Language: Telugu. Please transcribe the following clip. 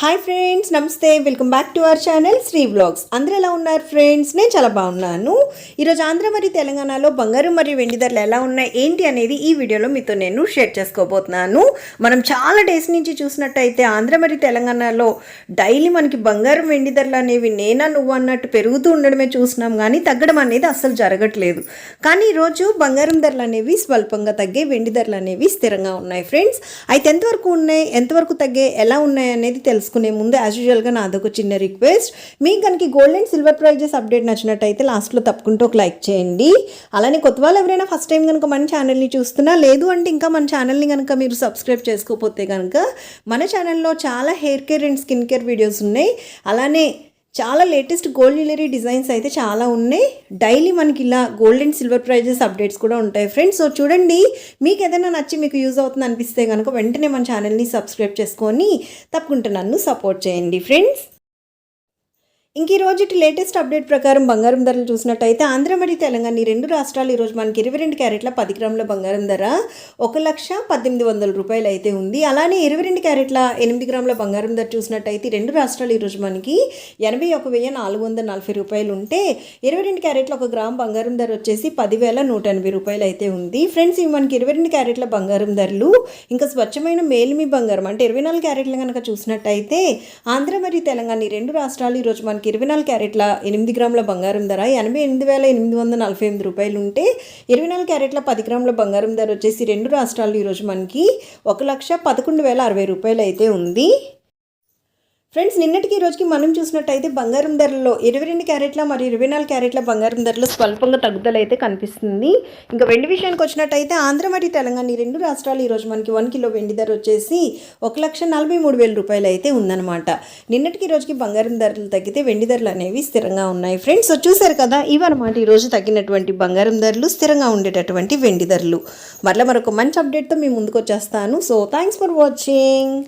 హాయ్ ఫ్రెండ్స్ నమస్తే. Welcome back to our channel Shri vlogs అందరూ ఎలా ఉన్నారు ఫ్రెండ్స్ నేను చాలా బాగున్నాను. ఈరోజు ఆంధ్ర మరియు తెలంగాణలో బంగారం మరియు వెండి ధరలు ఎలా ఉన్నాయి ఏంటి అనేది ఈ వీడియోలో మీతో నేను షేర్ చేసుకోబోతున్నాను. మనం చాలా డేస్ నుంచి చూసినట్టయితే ఆంధ్ర మరియు తెలంగాణలో డైలీ మనకి బంగారం వెండి ధరలు అనేవి నేనా నువ్వు అన్నట్టు పెరుగుతూ ఉండడమే చూసినాం. కానీ తగ్గడం అనేది అస్సలు జరగట్లేదు. కానీ ఈరోజు బంగారం ధరలు అనేవి స్వల్పంగా తగ్గే వెండి ధరలు అనేవి స్థిరంగా ఉన్నాయి ఫ్రెండ్స్ అయితే ఎంతవరకు ఉన్నాయి ఎంతవరకు తగ్గే ఎలా ఉన్నాయి అనేది తెలుసు తెలుసుకునే ముందు యాజ్ యూజువల్గా నాదొక చిన్న రిక్వెస్ట్ మీకు కనుక gold and silver prices update నచ్చినట్టయితే లాస్ట్లో తప్పకుండా ఒక లైక్ చేయండి. అలానే కొత్త వాళ్ళు ఎవరైనా ఫస్ట్ టైం కనుక మన ఛానల్ని చూస్తున్నా లేదు అంటే ఇంకా మన ఛానల్ని కనుక మీరు సబ్స్క్రైబ్ చేసుకోకపోతే కనుక మన ఛానల్లో చాలా hair care and skin care videos ఉన్నాయి. అలానే చాలా లేటెస్ట్ గోల్డ్ జ్యువెలరీ డిజైన్స్ అయితే చాలా ఉన్నాయి. డైలీ మనకి ఇలా gold and silver prices updates కూడా ఉంటాయి ఫ్రెండ్స్ సో చూడండి మీకు ఏదైనా నచ్చి మీకు యూజ్ అవుతుంది అనిపిస్తే కనుక వెంటనే మన ఛానల్ని సబ్స్క్రైబ్ చేసుకొని తప్పకుండా నన్ను సపోర్ట్ చేయండి ఫ్రెండ్స్ ఇంక ఈ లేటెస్ట్ అప్డేట్ ప్రకారం బంగారం ధరలు చూసినట్టయితే ఆంధ్ర మరియు తెలంగాణ ఈ రెండు రాష్ట్రాలు ఈరోజు మనకి ఇరవై రెండు క్యారెట్ల పది గ్రాముల బంగారం ధర ఒక లక్ష పద్దెనిమిది వందల రూపాయలు అయితే ఉంది. అలానే ఇరవై రెండు క్యారెట్ల ఎనిమిది గ్రాముల బంగారం ధర చూసినట్టయితే రెండు రాష్ట్రాలు ఈరోజు మనకి ఎనభై ఒక వెయ్యి నాలుగు వందల నలభై రూపాయలు ఉంటే ఇరవై రెండు క్యారెట్ల ఒక గ్రామ్ బంగారం ధర వచ్చేసి పదివేల నూట ఎనభై రూపాయలు అయితే ఉంది. ఫ్రెండ్స్ ఇవి మనకి ఇరవై రెండు క్యారెట్ల బంగారం ధరలు. ఇంకా స్వచ్ఛమైన మేలిమి బంగారం అంటే ఇరవై నాలుగు క్యారెట్లు కనుక చూసినట్టయితే ఆంధ్ర మరియు తెలంగాణ ఈ రెండు రాష్ట్రాలు ఈరోజు మనకి ఇరవై నాలుగు క్యారెట్ల ఎనిమిది గ్రాముల బంగారం ధర ఎనభై ఎనిమిది వేల ఎనిమిది వందల నలభై ఎనిమిది రూపాయలు ఉంటే ఇరవై నాలుగు క్యారెట్ల పది గ్రాముల బంగారం ధర వచ్చేసి రెండు రాష్ట్రాలు ఈరోజు మనకి ఒక లక్ష పదకొండు వేల అరవై రూపాయలు అయితే ఉంది. ఫ్రెండ్స్ నిన్నటికి ఈ రోజుకి మనం చూసినట్టయితే బంగారం ధరలో ఇరవై రెండు క్యారెట్ల మరియు ఇరవై నాలుగు క్యారెట్ల బంగారం ధరలో స్వల్పంగా తగ్గుదల అయితే కనిపిస్తుంది. ఇంకా వెండి విషయానికి వచ్చినట్టయితే ఆంధ్ర మరియు తెలంగాణ ఈ రెండు రాష్ట్రాలు ఈరోజు మనకి వన్ కిలో వెండి ధర వచ్చేసి ఒక లక్ష నలభై మూడు వేల రూపాయలు అయితే ఉందన్నమాట. నిన్నటికి ఈ రోజుకి బంగారం ధరలు తగ్గితే వెండి ధరలు అనేవి స్థిరంగా ఉన్నాయి. ఫ్రెండ్స్ చూసారు కదా ఇవన్నమాట ఈరోజు తగ్గినటువంటి బంగారం ధరలు స్థిరంగా ఉండేటటువంటి వెండి ధరలు. మరలా మరొక మంచి అప్డేట్తో మీ ముందుకు వచ్చేస్తాను. So thanks for watching